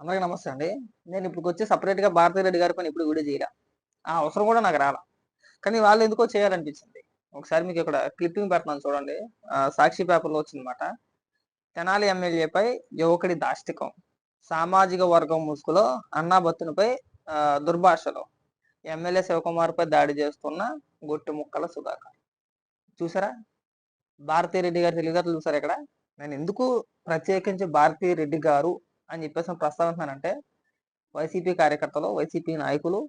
అందరికీ నమస్తే అండి. నేను ఇప్పుడు వచ్చి సపరేట్గా భారతీ రెడ్డి గారి పైన ఇప్పుడు వీడియో చేయరా ఆ అవసరం కూడా నాకు రాలా. కానీ వాళ్ళు ఎందుకో చేయాలనిపించింది. ఒకసారి మీకు ఇక్కడ క్లిప్పింగ్ పెడుతున్నాను చూడండి. సాక్షి పేపర్లో వచ్చిందన్నమాట. తెనాలి ఎమ్మెల్యేపై యువకుడి దాష్టికం సామాజిక వర్గం ముసుగులో అన్నా భత్తునిపై దుర్భాషలు ఎమ్మెల్యే శివకుమార్పై దాడి చేస్తున్న గొట్టి ముక్కల సుధాకర్. చూసారా? భారతీ రెడ్డి గారి తెలివితేటలు చూసారా ఇక్కడ? నేను ఎందుకు ప్రత్యేకించి భారతీ రెడ్డి గారు అని చెప్పేసి నేను ప్రస్తావిస్తున్నానంటే వైసీపీ కార్యకర్తలు వైసీపీ నాయకులు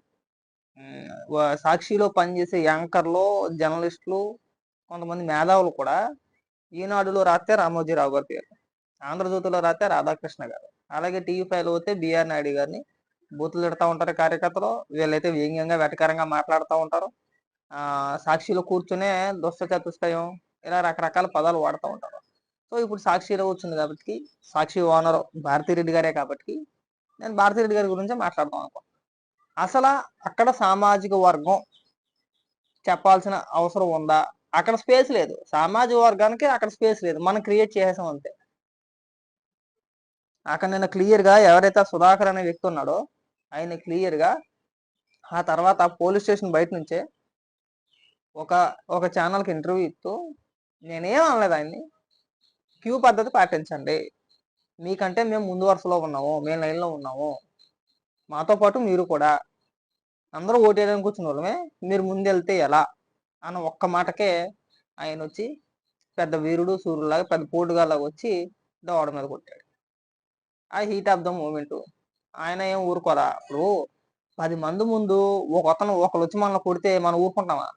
సాక్షిలో పనిచేసే యాంకర్లు జర్నలిస్టులు కొంతమంది మేధావులు కూడా ఈనాడులో రాస్తే రామోజీరావు గారి పేరు ఆంధ్రజ్యోతిలో రాస్తే రాధాకృష్ణ గారు. అలాగే టీవీ ఫైవ్ పోతే బిఆర్ నాయుడు గారిని బూతులు తిడతా ఉంటారు కార్యకర్తలు వీళ్ళైతే వ్యంగ్యంగా వెటకరంగా మాట్లాడుతూ ఉంటారు. సాక్షిలో కూర్చునే దుష్ట చతుష్టయం ఇలా రకరకాల పదాలు వాడుతూ ఉంటారు. సో ఇప్పుడు సాక్షిలో వచ్చింది కాబట్టి సాక్షి ఓనర్ భారతిరెడ్డి గారే కాబట్టి నేను భారతిరెడ్డి గారి గురించి మాట్లాడదాం అనుకో అసలు అక్కడ సామాజిక వర్గం చెప్పాల్సిన అవసరం ఉందా? అక్కడ స్పేస్ లేదు. సామాజిక వర్గానికి అక్కడ స్పేస్ లేదు. మనం క్రియేట్ చేసాం అంతే. అక్కడ నేను క్లియర్గా ఎవరైతే సుధాకర్ అనే వ్యక్తి ఉన్నాడో ఆయన క్లియర్గా ఆ తర్వాత పోలీస్ స్టేషన్ బయట నుంచే ఒక ఒక ఛానల్కి ఇంటర్వ్యూ ఇస్తూ నేనేం అనలేదు ఆయన్ని. క్యూ పద్ధతి పాటించండి. మీకంటే మేము ముందు వరుసలో ఉన్నాము మేము లైన్లో ఉన్నాము. మాతో పాటు మీరు కూడా. అందరూ ఓటేయడానికి కూర్చున్న వాళ్ళమే. మీరు ముందెళ్తే ఎలా? అన్న ఒక్క మాటకే ఆయన వచ్చి పెద్ద వీరుడు సూర్యులాగా పెద్ద పోటుగాలాగా వచ్చి దోడ మీద కొట్టాడు. ఆ హీట్ ఆఫ్ ద మూమెంట్. ఆయన ఏం ఊరుకోరా? ఇప్పుడు పది మంది ముందు ఒక అతను ఒకరు వచ్చి మనల్ని కొడితే మనం ఊరుకుంటామా?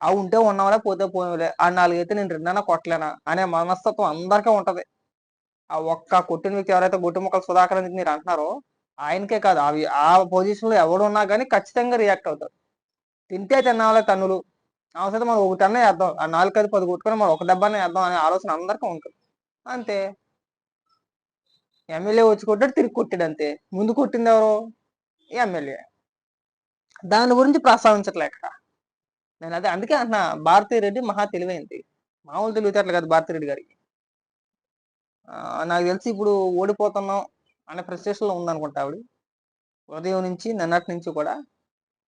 ఆ ఉంటే ఉన్నావులే పోతే పోయిలే ఆ నాలుగైతే నేను రెండైనా కొట్టలేనా? అనే మనస్తత్వం అందరికీ ఉంటది. ఆ ఒక్క కొట్టిన వ్యక్తి ఎవరైతే గుట్టి ముక్కలు సుధాకర్ అని మీరు అంటున్నారో ఆయనకే కాదు. అవి ఆ పొజిషన్లో ఎవడున్నా కానీ ఖచ్చితంగా రియాక్ట్ అవుతారు. తింటే తినాలే తన్నులు. అవసరం మనం ఒక టన్నే వేద్దాం. ఆ నాలుగు ఐదు పది కొట్టుకొని మనం ఒక దెబ్బనే వేద్దాం అనే ఆలోచన అందరికీ ఉంటుంది. అంతే. ఎమ్మెల్యే వచ్చి కొట్టాడు తిరిగి కొట్టాడు అంతే. ముందు కొట్టింది ఎవరు? ఎమ్మెల్యే. దాని గురించి ప్రస్తావించట్లేక. నేను అదే అందుకే అంటున్నా భారతీ రెడ్డి మహా తెలివైంది. మామూలు తెలివితేటలు కాదు భారతీ రెడ్డి గారికి. నాకు తెలిసి ఇప్పుడు ఓడిపోతున్నాం అనే ఫ్రస్ట్రేషన్లో ఉందనుకుంటా ఆవిడ. ఉదయం నుంచి నిన్నటి నుంచి కూడా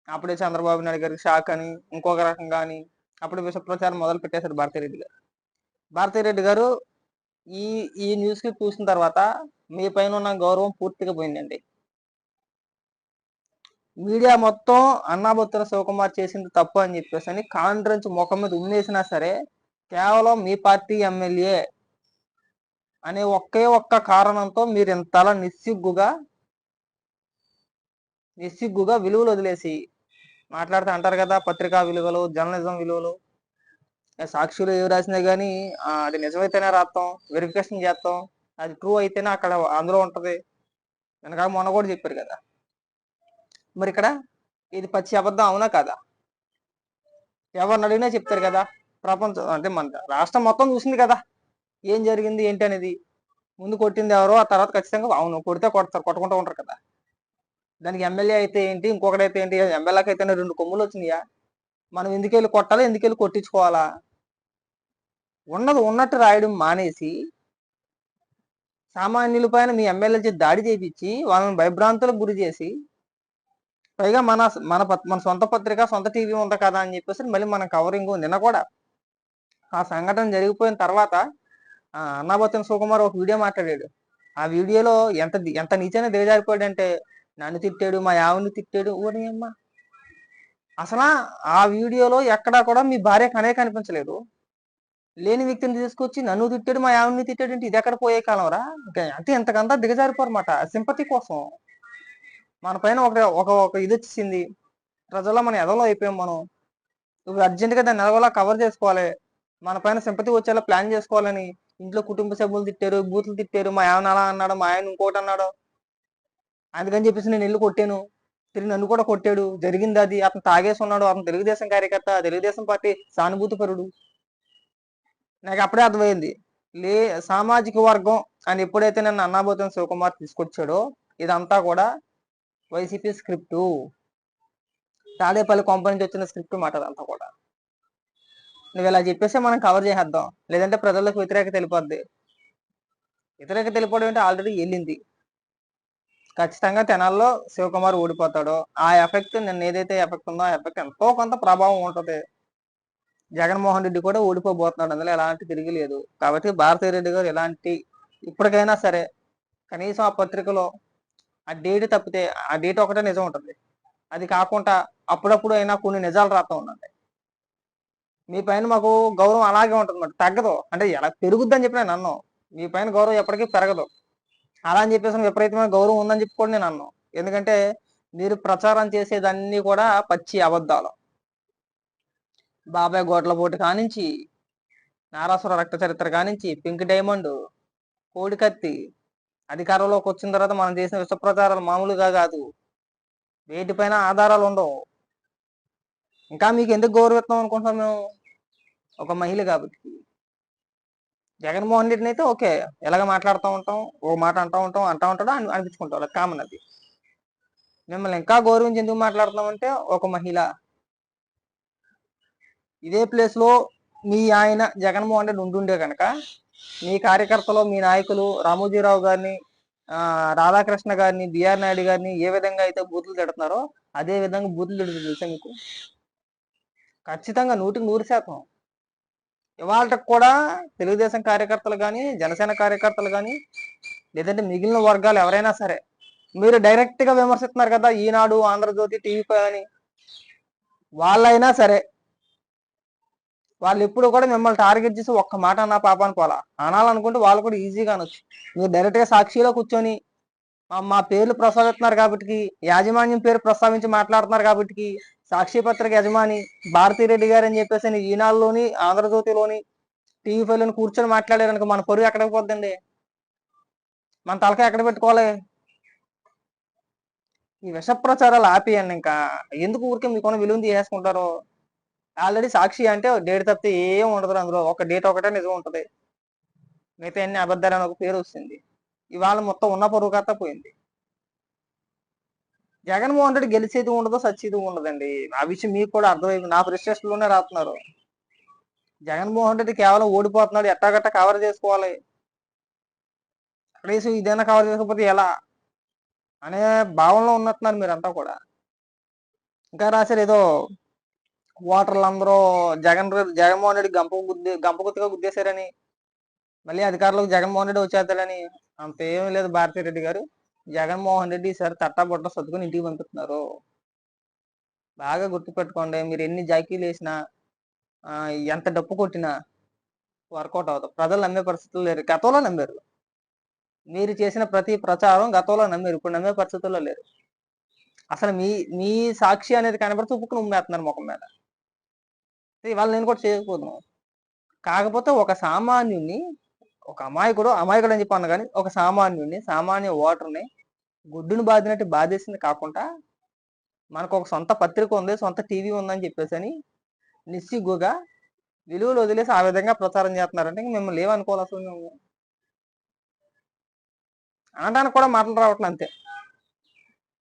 అప్పుడే చంద్రబాబు నాయుడు గారికి షాక్ అని ఇంకొక రకం కానీ అప్పుడే విష ప్రచారం మొదలు పెట్టేశారు భారతీ రెడ్డి గారు. భారతీ రెడ్డి గారు ఈ ఈ న్యూస్కి చూసిన తర్వాత మీ పైన ఉన్న గౌరవం పూర్తిగా పోయిందండి. మీడియా మొత్తం అన్నాబొత్తుల శివకుమార్ చేసింది తప్పు అని చెప్పేసి అని కాండ్రించి ముఖం మీద ఉమ్మేసినా సరే కేవలం మీ పార్టీ ఎమ్మెల్యే అనే ఒకే ఒక్క కారణంతో మీరు ఇంతలా నిస్సిగ్గుగా నిస్సిగ్గుగా విలువలు వదిలేసి మాట్లాడుతూ అంటారు కదా పత్రికా విలువలు జర్నలిజం విలువలు సాక్షులు ఏవి రాసినా కానీ అది నిజమైతేనే రాస్తాం వెరిఫికేషన్ చేస్తాం అది ట్రూ అయితేనే అక్కడ అందులో ఉంటుంది. వెనక మొన్న కూడా చెప్పారు కదా. మరి ఇక్కడ ఇది పచ్చి అబద్ధం అవునా కదా? ఎవరిని అడిగినా చెప్తారు కదా ప్రపంచం అంటే మన రాష్ట్రం మొత్తం చూసింది కదా ఏం జరిగింది ఏంటి అనేది ముందు కొట్టింది ఎవరో ఆ తర్వాత ఖచ్చితంగా అవును కొడితే కొడతారు కొట్టుకుంటూ ఉంటారు కదా. దానికి ఎమ్మెల్యే అయితే ఏంటి ఇంకొకటైతే ఏంటి ఎమ్మెల్యేకి అయితే రెండు కొమ్ములు వచ్చినాయా? మనం ఎందుకెళ్ళి కొట్టాలా ఎందుకెళ్ళి కొట్టించుకోవాలా? ఉన్నది ఉన్నట్టు రాయడం మానేసి సామాన్యుల పైన మీ ఎమ్మెల్యే చేసి దాడి చేపించి వాళ్ళని భయభ్రాంతులకు గురి చేసి పైగా మన మన మన సొంత పత్రిక సొంత టీవీ ఉంది కదా అని చెప్పేసి మళ్ళీ మన కవరింగ్ నిన్న కూడా ఆ సంఘటన జరిగిపోయిన తర్వాత ఆ, సుకుమార్ ఒక వీడియో మాట్లాడాడు. ఆ వీడియోలో ఎంత ఎంత నీచైనా దిగజారిపోయాడు అంటే నన్ను తిట్టాడు మా యావుని తిట్టాడు. ఊరి అమ్మ. అసలు ఆ వీడియోలో ఎక్కడా కూడా మీ భార్య కనే కనిపించలేదు. లేని వ్యక్తిని తీసుకొచ్చి నన్ను తిట్టాడు మా యావుని తిట్టాడు అంటే ఇది ఎక్కడ పోయే కాలం రా? ఇంకా అంటే ఎంతకంతా దిగజారిపోరన్నమాట. సింపతి కోసం. మన పైన ఒక ఒక ఒక ఇది వచ్చింది ప్రజల్లో మనం ఎదలో అయిపోయాం మనం. ఇప్పుడు అర్జెంటుగా దాన్ని ఎలాగోలా కవర్ చేసుకోవాలి. మన పైన సింపతి వచ్చేలా ప్లాన్ చేసుకోవాలని. ఇంట్లో కుటుంబ సభ్యులు తిట్టారు బూతులు తిట్టారు. మా ఆయన అలా అన్నాడు మా ఆయన ఇంకోటి అన్నాడు. అందుకని చెప్పేసి నేను ఇల్లు కొట్టాను. తిరిగి నన్ను కూడా కొట్టాడు. జరిగింది అది. అతను తాగేసి ఉన్నాడు. అతను తెలుగుదేశం కార్యకర్త తెలుగుదేశం పార్టీ సానుభూతి పరుడు నాకు అప్పుడే అర్థమైంది. లే సామాజిక వర్గం అని ఎప్పుడైతే నన్ను అన్నాబోతున్న శివకుమార్ తీసుకొచ్చాడో ఇదంతా కూడా వైసీపీ స్క్రిప్టు తాడేపల్లి కొంప నుంచి వచ్చిన స్క్రిప్ట్ మాట అదంతా కూడా. నువ్వు ఇలా చెప్పేసి మనం కవర్ చేసేద్దాం. లేదంటే ప్రజలకు వ్యతిరేకత వెళ్ళిపోద్ది వ్యతిరేకత వెళ్ళిపోవడం అంటే ఆల్రెడీ వెళ్ళింది. ఖచ్చితంగా తెనాల్లో శివకుమార్ ఓడిపోతాడో. ఆ ఎఫెక్ట్ నిన్న ఏదైతే ఎఫెక్ట్ ఉందో ఆ ఎఫెక్ట్ ఎంతో కొంత ప్రభావం ఉంటుంది. జగన్మోహన్ రెడ్డి కూడా ఓడిపోబోతున్నాడు. అందులో ఎలాంటి తిరిగిలేదు కాబట్టి భారతీయ రెడ్డి గారు ఎలాంటి ఇప్పటికైనా సరే కనీసం ఆ పత్రికలో ఆ డేట్ తప్పితే ఆ డేట్ ఒకటే నిజం ఉంటుంది. అది కాకుండా అప్పుడప్పుడు అయినా కొన్ని నిజాలు రాస్తూ ఉండండి. మీ పైన మాకు గౌరవం అలాగే ఉంటుంది మరి. తగ్గదు. అంటే ఎలా పెరుగుద్దని చెప్పి నేను అన్నాను మీ పైన గౌరవం ఎప్పటికీ పెరగదు. అలా అని చెప్పేసి విపరీతమైన గౌరవం ఉందని చెప్పి కూడా నేను అన్నాను ఎందుకంటే మీరు ప్రచారం చేసేదన్నీ కూడా పచ్చి అబద్ధాలు. బాబాయ్ గోట్లపోటు కానించి నారాసుర రక్త చరిత్ర కానించి పింక్ డైమండ్ కోడికత్తి అధికారంలోకి వచ్చిన తర్వాత మనం చేసిన విష ప్రచారాలు మామూలుగా కాదు. వేటిపైన ఆధారాలు ఉండవు. ఇంకా మీకు ఎందుకు గౌరవిస్తాం అనుకుంటున్నాం మేము? ఒక మహిళ కాబట్టి. జగన్మోహన్ రెడ్డిని అయితే ఓకే ఎలాగ మాట్లాడుతూ ఉంటాం ఓ మాట అంటూ ఉంటాం అంటూ ఉంటాడో అని అనిపించుకుంటాం. కామన్ అది. మిమ్మల్ని ఇంకా గౌరవించి ఎందుకు మాట్లాడుతున్నామంటే ఒక మహిళ. ఇదే ప్లేస్లో మీ ఆయన జగన్మోహన్ రెడ్డి ఉండుండే కనుక మీ కార్యకర్తలు మీ నాయకులు రామోజీరావు గారిని రాధాకృష్ణ గారిని బిఆర్ నాయుడు గారిని ఏ విధంగా అయితే బూతులు తిడుతున్నారో అదే విధంగా బూతులు తిడుతుంది తెలుసా మీకు? ఖచ్చితంగా నూటికి నూరు శాతం. ఇవాళ కూడా తెలుగుదేశం కార్యకర్తలు కానీ జనసేన కార్యకర్తలు కానీ లేదంటే మిగిలిన వర్గాలు ఎవరైనా సరే మీరు డైరెక్ట్గా విమర్శిస్తున్నారు కదా ఈనాడు ఆంధ్రజ్యోతి టీవీ అని. వాళ్ళైనా సరే వాళ్ళు ఎప్పుడు కూడా మిమ్మల్ని టార్గెట్ చేసి ఒక్క మాట అన్నా పాపాన్ని పోలా అనాలనుకుంటే వాళ్ళు కూడా ఈజీగా అనొచ్చు మీరు డైరెక్ట్గా సాక్షిలో కూర్చొని మా- పేర్లు ప్రస్తావిస్తున్నారు కాబట్టి యాజమాన్యం పేరు ప్రస్తావించి మాట్లాడుతున్నారు కాబట్టి సాక్షి పత్రిక యజమాని భారతిరెడ్డి గారు అని చెప్పేసి అని ఈనాడులోని ఆంధ్రజ్యోతిలోని టీవీ ఫైవ్లోని కూర్చొని మాట్లాడారనుకో మన పొరుగు ఎక్కడికి పోద్దండి? మన తలకాయ ఎక్కడ పెట్టుకోవాలి? ఈ విష ప్రచారాలు ఆపేయండి ఇంకా. ఎందుకు ఊరికే మీకున్న విలువ తీసేసుకుంటారో? ఆల్రెడీ సాక్షి అంటే డేట్ తప్పితే ఏం ఉండదు అందులో. ఒక డేట్ ఒకటే నిజం ఉంటుంది. మిగతా అన్ని అబద్ధాలు అని ఒక పేరు వస్తుంది. ఇవాళ మొత్తం ఉన్న పొరుగు కథ పోయింది. జగన్మోహన్ రెడ్డి గెలిచేది ఉండదు సచ్చేది ఉండదండి. ఆ విషయం మీకు కూడా అర్థమైంది. నా ప్రిస్టేషన్లోనే రాస్తున్నారు. జగన్మోహన్ రెడ్డి కేవలం ఓడిపోతున్నాడు. ఎట్టాగట్టా కవర్ చేసుకోవాలి? కనీసం ఇదైనా కవర్ చేసుకోకపోతే ఎలా? అనే భావనలో ఉన్నట్టున్నారు మీరంతా కూడా. ఇంకా రాశారు ఏదో ఓటర్లు అందరూ జగన్ జగన్మోహన్ రెడ్డి గంప గుద్ది గంప గుత్తిగా గుద్దేశారని మళ్ళీ అధికారులకు జగన్మోహన్ రెడ్డి వచ్చేస్తాడని అంత ఏమీ లేదు భారతీ రెడ్డి గారు. జగన్మోహన్ రెడ్డి ఈసారి తట్టా బుట్ట సర్దుకుని ఇంటికి పంపిస్తున్నారు. బాగా గుర్తుపెట్టుకోండి మీరు ఎన్ని జాకీలు వేసినా ఎంత డప్పు కొట్టినా వర్కౌట్ అవుతుంది ప్రజలు నమ్మే పరిస్థితులు లేరు. గతంలో నమ్మారు. మీరు చేసిన ప్రతి ప్రచారం గతంలో నమ్మారు. ఇప్పుడు నమ్మే పరిస్థితుల్లో లేరు. అసలు మీ మీ సాక్షి అనేది కనబడితే ఉప్పుకుని ఉమ్మేస్తున్నారు ముఖం మీద. ఇవాళ నేను కూడా చేయకపోతున్నాను కాకపోతే ఒక సామాన్యుని ఒక అమాయకుడు అమాయకుడు అని చెప్పాను కానీ ఒక సామాన్యుడిని సామాన్య ఓటర్ని గుడ్డును బాదినట్టు బాధేసింది కాకుండా మనకు ఒక సొంత పత్రిక ఉంది సొంత టీవీ ఉందని చెప్పేసి అని నిస్సిగ్గుగా విలువలు వదిలేసి ఆ విధంగా ప్రచారం చేస్తున్నారంటే మేము మిమ్మల్ని ఏమనుకోవాలి అసలు మేము? అనడానికి కూడా మాటలు రావట్లేదు అంతే.